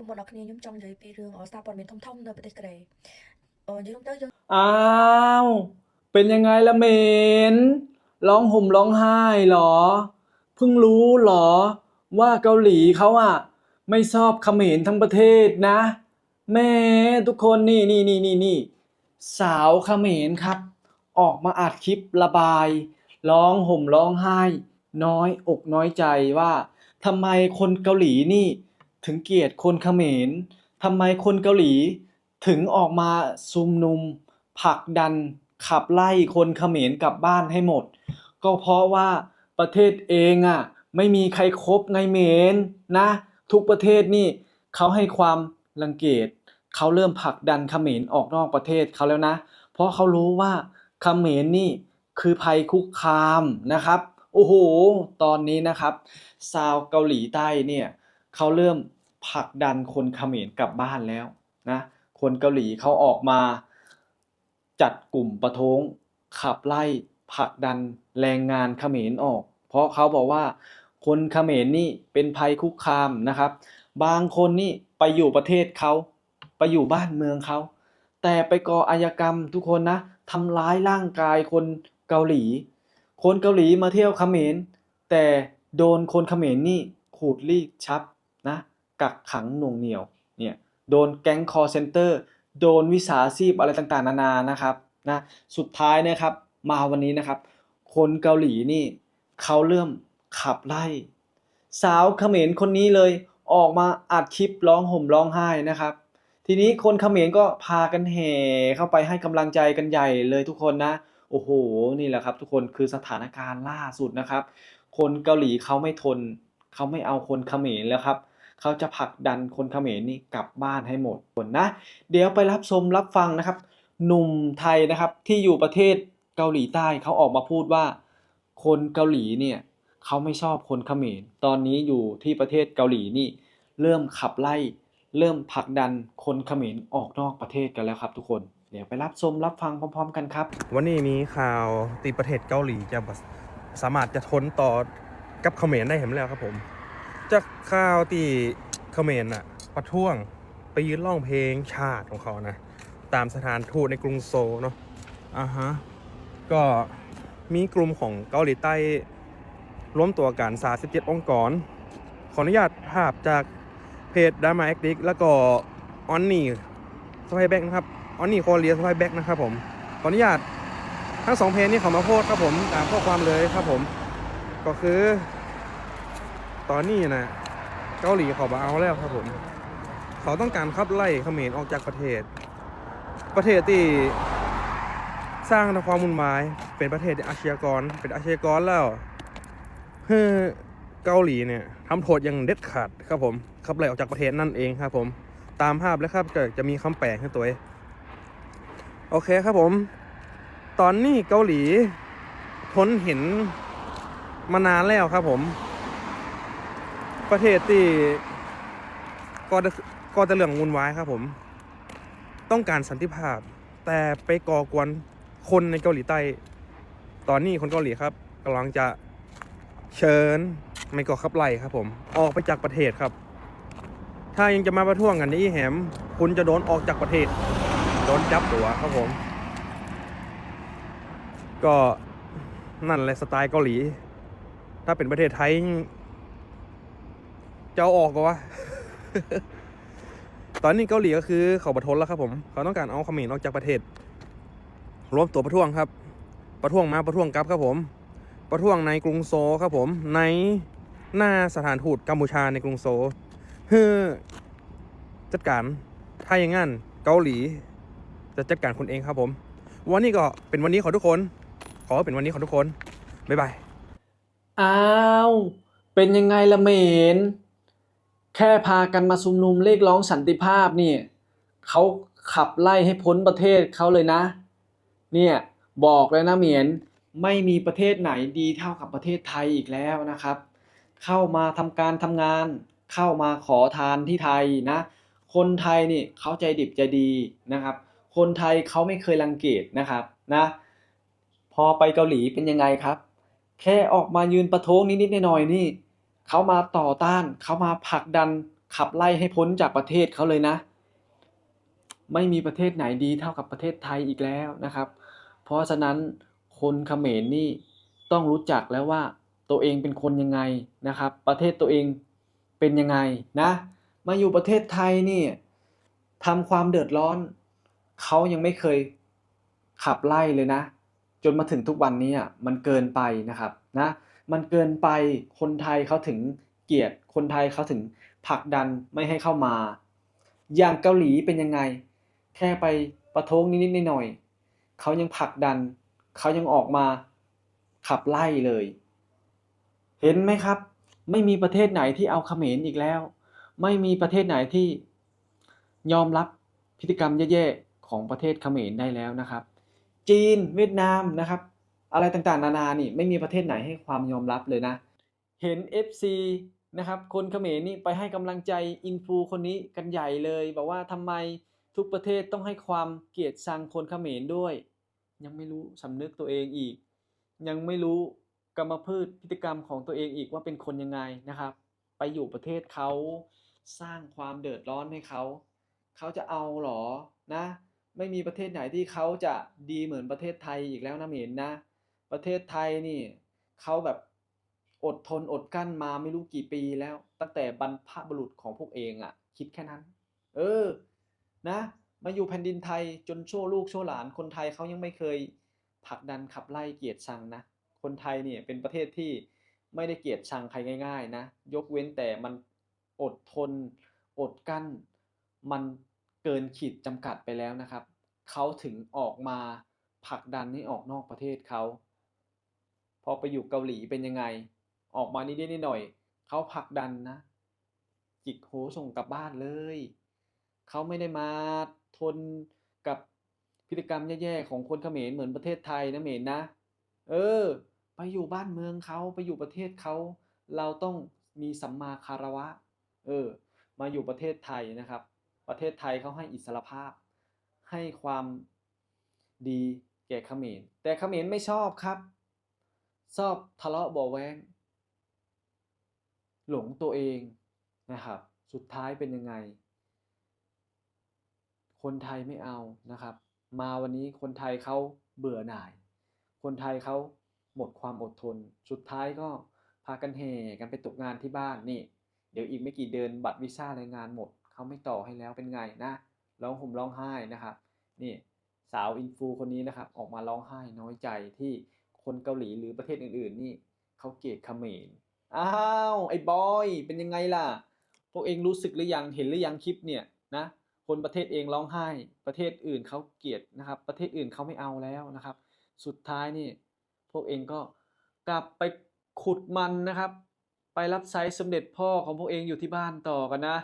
បងប្អូនអរគ្នាខ្ញុំចង់និយាយពីរឿងអសារព័ត៌មានធំៗនៅប្រទេសកូរ៉េអឺនិយាយទៅយើង อ้าว เป็นยังไงล่ะเหมนร้องห่มร้องไห้เหรอ เพิ่งรู้เหรอ ว่าเกาหลีเขาอ่ะ ไม่ชอบเขมรทั้งประเทศนะ แม่ทุกคนนี่นี่นี่นี่นี่สาวเขมรครับ ออกมาอัดคลิประบาย ร้องห่มร้องไห้ น้อยอกน้อยใจว่าทำไมคนเกาหลีนี่ ถึงเกลียดคนเขมรทำไมคนเกาหลี ถึงออกมาชุมนุมผลักดันขับไล่คนเขมรกลับบ้านให้หมด ก็เพราะว่าประเทศเองอะไม่มีใครครบไงเมนนะ ทุกประเทศนี่เขาให้ความรังเกียจเขาเริ่มผลักดันเขมรออกนอกประเทศเขาแล้วนะ เพราะเขารู้ว่าเขมรนี่คือภัยคุกคามนะครับ โอ้โห ตอนนี้นะครับชาวเกาหลีใต้เนี่ย เขาเริ่มผลักดันคนเขมรกลับบ้านแล้วนะคนเกาหลีเขาออกมา จัดกลุ่มประท้วงขับไล่ผลักดันแรงงานเขมรออก เพราะเขาบอกว่าคนเขมรนี่เป็นภัยคุกคามนะครับ บางคนนี่ไปอยู่ประเทศเขาไปอยู่บ้านเมืองเขาแต่ไปก่ออาชญากรรมทุกคนนะทำร้ายร่างกายคนเกาหลี คนเกาหลีมาเที่ยวเขมรแต่โดนคนเขมรนี่ขูดรีดชับ กักขังหน่วงเหนี่ยวเนี่ยโดนแก๊งคอร์เซนเตอร์โดนวิสาชีพอะไรต่างๆ นานานะครับนะสุดท้ายนะครับมาวันนี้นะครับ คนเกาหลีนี่เขาเริ่มขับไล่ สาวเขมรคนนี้เลยออกมาอัดคลิปร้องห่มร้องไห้นะครับ ทีนี้คนเขมรก็พากันแห่เข้าไปให้กำลังใจกันใหญ่เลยทุกคนนะโอ้โหนี่แหละครับ ทุกคนคือสถานการณ์ล่าสุดนะครับ คนเกาหลีเขาไม่ทนเขาไม่เอาคนเขมรแล้วครับ เขาจะผลักดันคนเขมรนี่กลับบ้านให้หมดคนนะ เดี๋ยวไปรับชมรับฟังนะครับ หนุ่มไทยนะครับที่อยู่ประเทศเกาหลีใต้เขาออกมาพูดว่า คนเกาหลีเนี่ยเขาไม่ชอบคนเขมร ตอนนี้อยู่ที่ประเทศเกาหลีนี่ เริ่มขับไล่ เริ่มผลักดันคนเขมรออกนอกประเทศกันแล้วครับทุกคน เดี๋ยวไปรับชมรับฟังพร้อม ๆ กันครับ วันนี้มีข่าวตีประเทศเกาหลีจะสามารถจะทนต่อกับเขมรได้เห็นแล้วครับผม จากข่าวตีเขมรน่ะประท้วงไปยืนร้องเพลงชาติของเขานะ ตามสถานทูตในกรุงโซลเนาะอ่าฮะ ก็มีกลุ่มของเกาหลีใต้ร่วมตัวกัน37องค์กร ขออนุญาตภาพจากเพจดามาแอคดิกแล้วก็ออนนี่สไปแบ็กนะครับออนนี่โคเรียสไปแบ็กนะครับผมขออนุญาตทั้งสองเพจนี้เขามาโพสต์ครับผมตามข้อความเลยครับผม ก็คือ ตอนนี้นะเกาหลีเขามาเอาแล้วครับผม เขาต้องการขับไล่เขมรออกจากประเทศ ประเทศที่สร้างความมุ่นวายเป็นประเทศอาชญากร เป็นอาชญากรแล้วเฮ้เกาหลีเนี่ยทำโทษอย่างเด็ดขาดครับผมขับไล่ออกจากประเทศนั่นเองครับ ผม ตามภาพแล้วครับจะจะมีคำแปลให้ตัวโอเคครับผม ตอนนี้เกาหลีทนเห็นมานานแล้วครับผม ประเทศที่ก่อต่ก่อแต่เรื่องวุ่นวายครับผม ต้องการสันติภาพ แต่ไปก่อกวนคนในเกาหลีใต้ ตอนนี้คนเกาหลีครับกำลังจะเชิญไม่ก่อขับไล่ครับผม ออกไปจากประเทศครับ ถ้ายังจะมาประท้วงกันนอีแหม คุณจะโดนออกจากประเทศ โดนจับตัวครับผม ก็นั่นแหละสไตล์เกาหลี ถ้าเป็นประเทศไทย จะเอาออกก็วะ ตอนนี้เกาหลีก็คือเขาประทนแล้วครับผม เขาต้องการเอาเขมรออกจากประเทศ รวมตัวประท้วงครับ ประท้วงมาประท้วงกลับครับผม ประท้วงในกรุงโซลครับผม ในหน้าสถานทูตกัมพูชาในกรุงโซลเฮ้อจัดการถ้าอย่างงั้นเกาหลี จะจัดการคุณเองครับผม วันนี้ก็เป็นวันนี้ของทุกคน ขอเป็นวันนี้ของทุกคน บ๊ายบาย อ้าว เป็นยังไงละเมน แค่พากันมาชุมนุมเรียกร้องสันติภาพนี่เขาขับไล่ให้พ้นประเทศเขาเลยนะ เนี่ยบอกเลยนะเหมียนไม่มีประเทศไหนดีเท่ากับประเทศไทยอีกแล้วนะครับ เข้ามาทำการทำงาน เข้ามาขอทานที่ไทยนะ คนไทยนี่เขาใจดิบใจดีนะครับ คนไทยเขาไม่เคยรังเกียจนะครับนะพอไปเกาหลีเป็นยังไงครับ แค่ออกมายืนประท้วงนิดๆหน่อยๆนี่ เขามาต่อต้านเขามาผลักดันขับไล่ให้พ้นจากประเทศเขาเลยนะ ไม่มีประเทศไหนดีเท่ากับประเทศไทยอีกแล้วนะครับ เพราะฉะนั้นคนเขมรนี่ต้องรู้จักแล้วว่าตัวเองเป็นคนยังไงนะครับ ประเทศตัวเองเป็นยังไงนะ มาอยู่ประเทศไทยนี่ทำความเดือดร้อนเขายังไม่เคยขับไล่เลยนะ จนมาถึงทุกวันนี้มันเกินไปนะครับนะ มันเกินไปคนไทยเขาถึงเกลียดคนไทยเขาถึงผลักดันไม่ให้เข้ามา อย่างเกาหลีเป็นยังไง แค่ไปประท้วงนิดๆหน่อยๆเขายังผลักดัน เขายังออกมาขับไล่เลย เห็นไหมครับ ไม่มีประเทศไหนที่เอาเขมรอีกแล้ว ไม่มีประเทศไหนที่ยอมรับพฤติกรรมแย่ๆของประเทศเขมรได้แล้วนะครับ จีนเวียดนามนะครับ อะไรต่างๆ นานานี่ไม่มีประเทศไหนให้ความยอมรับเลยนะ เห็น FC นะครับคนเขมรนี่ไปให้กำลังใจอินฟูคนนี้กันใหญ่เลย บอกว่าทำไมทุกประเทศต้องให้ความเกลียดชังคนเขมรด้วย ยังไม่รู้สำนึกตัวเองอีก ยังไม่รู้กรรมพืชพฤติกรรมของตัวเองอีกว่าเป็นคนยังไงนะครับ ไปอยู่ประเทศเขาสร้างความเดือดร้อนให้เขาเขาจะเอาหรอนะ ไม่มีประเทศไหนที่เขาจะดีเหมือนประเทศไทยอีกแล้วนะเหม็นนะ ประเทศไทยนี่เขาแบบอดทนอดกั้นมาไม่รู้กี่ปีแล้ว ตั้งแต่บรรพบุรุษของพวกเองอะ่ะ คิดแค่นั้น เออ นะ มาอยู่แผ่นดินไทยจนโชว์ลูกโชว์หลานคนไทยเขายังไม่เคยผลักดันขับไล่เกียดชังนะ คนไทยเนี่ยเป็นประเทศที่ไม่ได้เกียดชังใครง่าย ๆ นะ ยกเว้นแต่มันอดทน อดกั้น มันเกินขีดจำกัดไปแล้วนะครับ เขาถึงออกมาผลักดันให้ออกนอกประเทศเขา พอไปอยู่เกาหลีเป็นยังไง ออกมานิดๆหน่อยเขาผลักดันนะ จิกโหส่งกลับบ้านเลยเขาไม่ได้มาทนกับพฤติกรรมแย่ๆของคนเขมรเหมือนประเทศไทยนะเหมนนะ เออ ไปอยู่บ้านเมืองเขาไปอยู่ประเทศเขาเราต้องมีสัมมาคารวะ เออ มาอยู่ประเทศไทยนะครับ ประเทศไทยเขาให้อิสรภาพ ให้ความดีแก่เขมรแต่เขมรไม่ชอบครับ ชอบทะเลาะบาะแว้ง หลงตัวเองนะครับ สุดท้ายเป็นยังไง คนไทยไม่เอานะครับ มาวันนี้คนไทยเขาเบื่อหน่าย คนไทยเขาหมดความอดทน สุดท้ายก็พากันแห่กันไปตกงานที่บ้านนี่ เดี๋ยวอีกไม่กี่เดือนบัตรวีซ่าแรงงานหมดเขาไม่ต่อให้แล้วเป็นไงนะร้องห่มร้องไห้นะครับ นี่สาวอินฟูคนนี้นะครับ ออกมาร้องไห้น้อยใจที่ คนเกาหลีหรือประเทศอื่นๆ นี่เขาเกลียดเขมรอ้าวไอ้บอยเป็นยังไงล่ะ พวกเองรู้สึกหรือยังเห็นหรือยังคลิปเนี่ยนะคนประเทศเองร้องไห้ ประเทศอื่นเขาเกลียดนะครับ ประเทศอื่นเขาไม่เอาแล้วนะครับ สุดท้ายนี่พวกเองก็กลับไปขุดมันนะครับ ไปรับใช้สมเด็จพ่อของพวกเองอยู่ที่บ้านต่อกันนะ